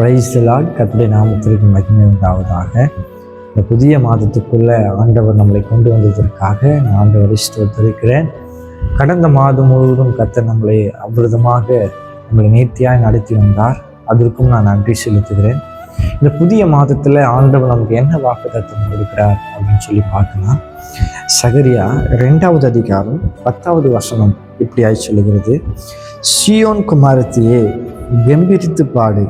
பிரைஸ்லால் கத்துடைய நாமத்திற்கு மகிமை உண்டாவதாக. இந்த புதிய மாதத்துக்குள்ளே ஆண்டவர் நம்மளை கொண்டு வந்ததற்காக நான் ஆண்டவரை ஸ்தோத்திருக்கிறேன். கடந்த மாதம் முழுவதும் கத்தர் நம்மளை அவ்விதமாக நம்மளை நேர்த்தியாக நடத்தி வந்தார். அதற்கும் நான் நன்றி செலுத்துகிறேன். இந்த புதிய மாதத்தில் ஆண்டவர் நமக்கு என்ன வாக்கு தத்துவம் கொடுக்கிறார் அப்படின்னு சொல்லி பார்க்கலாம். சகரியா ரெண்டாவது அதிகாரம் பத்தாவது வசனம் இப்படியாய் சொல்லுகிறது. சியோன் குமாரத்தியே கம்பீரித்து பாடு.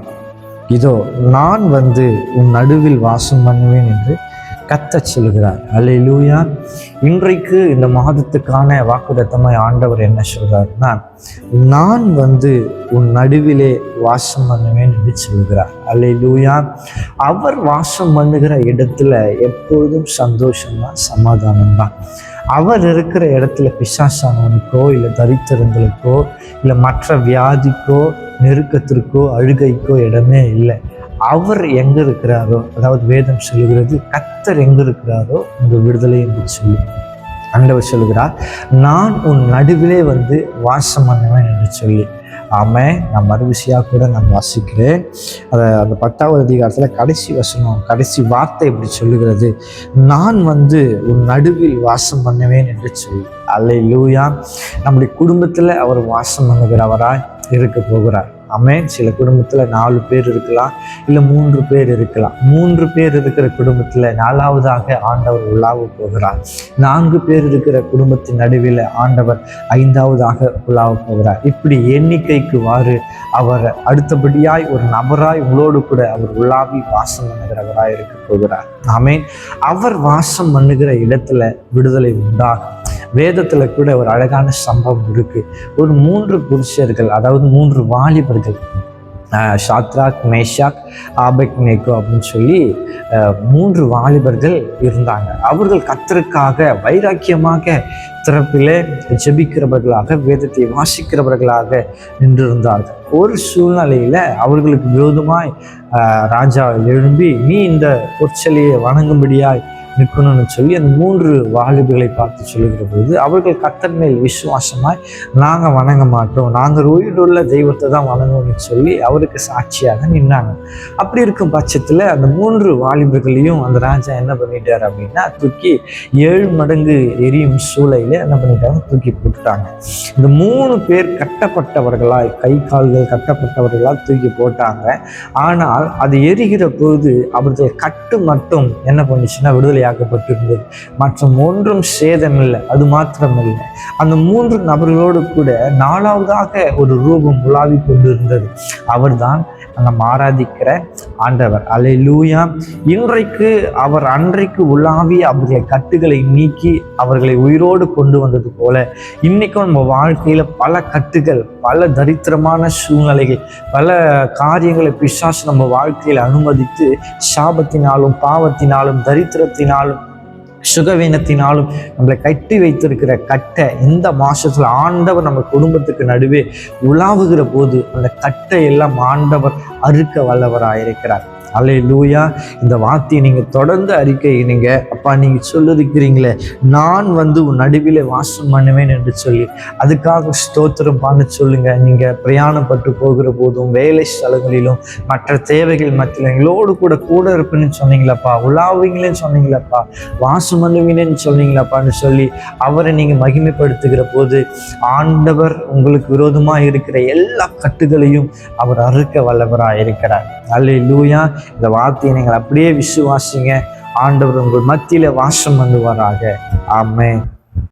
இதோ நான் வந்து உன் நடுவில் வாசம் பண்ணுவேன் என்று கத்தச் சொல்கிறார். அல்லேலூயா இன்றைக்கு இந்த மாதத்துக்கான வாக்குதத்தமாய் ஆண்டவர் என்ன சொல்கிறார்னா நான் வந்து உன் நடுவிலே வாசம் பண்ணுவேன் என்று சொல்கிறார். அல்லேலூயா அவர் வாசம் பண்ணுகிற இடத்துல எப்பொழுதும் சந்தோஷம்தான் சமாதானம் தான் அவர் இருக்கிற இடத்துல பிசாசானவனுக்கோ இல்லை தரித்திரங்களுக்கோ இல்லை மற்ற வியாதிக்கோ நெருக்கத்திற்கோ அழுகைக்கோ இடமே இல்லை. அவர் எங்க இருக்கிறாரோ அதாவது வேதம் சொல்லுகிறது கத்தர் எங்க இருக்கிறாரோ அந்த விடுதலை என்று சொல்லி ஆண்டவர் சொல்கிறார் நான் உன் நடுவிலே வந்து வாசம் பண்ணுவேன் என்று சொல்லி. ஆமாம் நான் மறுவிசையாக கூட நான் வாசிக்கிறேன். அதை அந்த பத்தாவது அதிகாரத்தில் கடைசி வசனம் கடைசி வார்த்தை இப்படி சொல்லுகிறது. நான் வந்து உன் நடுவில் வாசம் பண்ணுவேன் என்று சொல்லி. அல்ல லூயா நம்முடைய குடும்பத்தில் அவர் வாசம் பண்ணுகிறவராய் இருக்க போகிறார். அமேன் சில குடும்பத்தில் நாலு பேர் இருக்கலாம் இல்லை மூன்று பேர் இருக்கலாம். மூன்று பேர் இருக்கிற குடும்பத்தில் நாலாவதாக ஆண்டவர் உலாவ போகிறார். நான்கு பேர் இருக்கிற குடும்பத்தின் நடுவில் ஆண்டவர் ஐந்தாவதாக உலாவ போகிறார். இப்படி எண்ணிக்கைக்கு வாறு அவர் அடுத்தபடியாய் ஒரு நபராய் உங்களோடு கூட அவர் உலாவி வாசம் பண்ணுகிறவராய் இருக்க போகிறார். ஆமேன் அவர் வாசம் பண்ணுகிற இடத்துல விடுதலை உண்டாகும். வேதத்தில் கூட ஒரு அழகான சம்பவம் இருக்குது ஒரு மூன்று புருஷர்கள் அதாவது மூன்று வாலிபர்கள் ஷாத்ராக் மேஷாக் ஆபெக் நேக்கோ அப்படின்னு சொல்லி மூன்று வாலிபர்கள் இருந்தாங்க. அவர்கள் கத்தருக்காக வைராக்கியமாக திறப்பிலே ஜெபிக்கிறவர்களாக வேதத்தை வாசிக்கிறவர்களாக நின்றிருந்தார்கள். ஒரு சூழ்நிலையில் அவர்களுக்கு விரோதமாய் ராஜா எழும்பி நீ இந்த பொற்சலையை வணங்கும்படியாய் நிற்கணும்னு சொல்லி அந்த மூன்று வாலிபர்களை பார்த்து சொல்லுகிற போது அவர்கள் கத்தன் மேல் விசுவாசமாய் நாங்கள் வணங்க மாட்டோம். நாங்கள் உயிருள்ள தெய்வத்தை தான் வணங்கணும்னு சொல்லி அவருக்கு சாட்சியாக நின்னாங்க. அப்படி இருக்கும் பட்சத்தில் அந்த மூன்று வாலிபர்களையும் அந்த ராஜா என்ன பண்ணிட்டார் அப்படின்னா தூக்கி ஏழு மடங்கு எரியும் சூளையில் என்ன பண்ணிட்டாங்க? தூக்கி போட்டுட்டாங்க. இந்த மூணு பேர் கட்டப்பட்டவர்களாய் கை கால்கள் கட்டப்பட்டவர்களால் தூக்கி போட்டாங்க. ஆனால் அது எரிகிற போது அவர்கள் கட்டு மட்டும் என்ன பண்ணுச்சுன்னா ஆக்கப்பட்டிருந்தது மற்றும் ஒன்றும் சேதமில்லை அது மாத்திரமில்லை. அந்த மூன்று நபர்களோடு கூட நாலாவதாக ஒரு ரூபம் உலாவி கொண்டிருந்தது. அவர்தான் நம்ம ஆராதிக்கிற ஆண்டவர். அலை லூயா இன்றைக்கு அவர் அன்றைக்கு உலாவி அவர்களை கட்டுகளை நீக்கி அவர்களை உயிரோடு கொண்டு வந்தது போல இன்னைக்கும் நம்ம வாழ்க்கையில பல கட்டுகள் பல தரித்திரமான சூழ்நிலைகள் பல காரியங்களை பிசாசு நம்ம வாழ்க்கையில் அனுமதித்து சாபத்தினாலும் பாவத்தினாலும் தரித்திரத்தினாலும் சுகவீனத்தினாலும் நம்மளை கட்டி வைத்திருக்கிற கட்டை இந்த மாசத்துல ஆண்டவர் நம்ம குடும்பத்துக்கு நடுவே உலாவுகிற போது அந்த கட்டை எல்லாம் ஆண்டவர் அறுக்க வல்லவராயிருக்கிறார். அலை லூயா இந்த வார்த்தையை நீங்கள் தொடர்ந்து அறிக்கை நீங்கள் அப்பா நீங்கள் சொல்லிருக்கிறீங்களே நான் வந்து உன் நடுவில் வாசம் பண்ணுவேன் என்று சொல்லி. அதுக்காக ஸ்தோத்திரம் பண்ண சொல்லுங்கள் நீங்கள் பிரயாணப்பட்டு போகிற போதும் வேலை ஸ்தலங்களிலும் மற்ற தேவைகள் மத்தியில் எங்களோடு கூட கூட இருப்பேன்னு சொன்னீங்களப்பா. உலாவுவீங்களேன்னு சொன்னீங்களப்பா. வாசம் பண்ணுவீங்கன்னு சொன்னீங்களப்பான்னு சொல்லி அவரை நீங்கள் மகிமைப்படுத்துகிற போது ஆண்டவர் உங்களுக்கு விரோதமாக இருக்கிற எல்லா கட்டுகளையும் அவர் அறுக்க வல்லவராக இருக்கிறார் அல்லே லூயா இந்த வார்த்தையை நீங்கள் அப்படியே விசுவாசிங்க. ஆண்டவர் உங்கள் மத்தியில வாசம் பண்ணுவாராக. ஆமே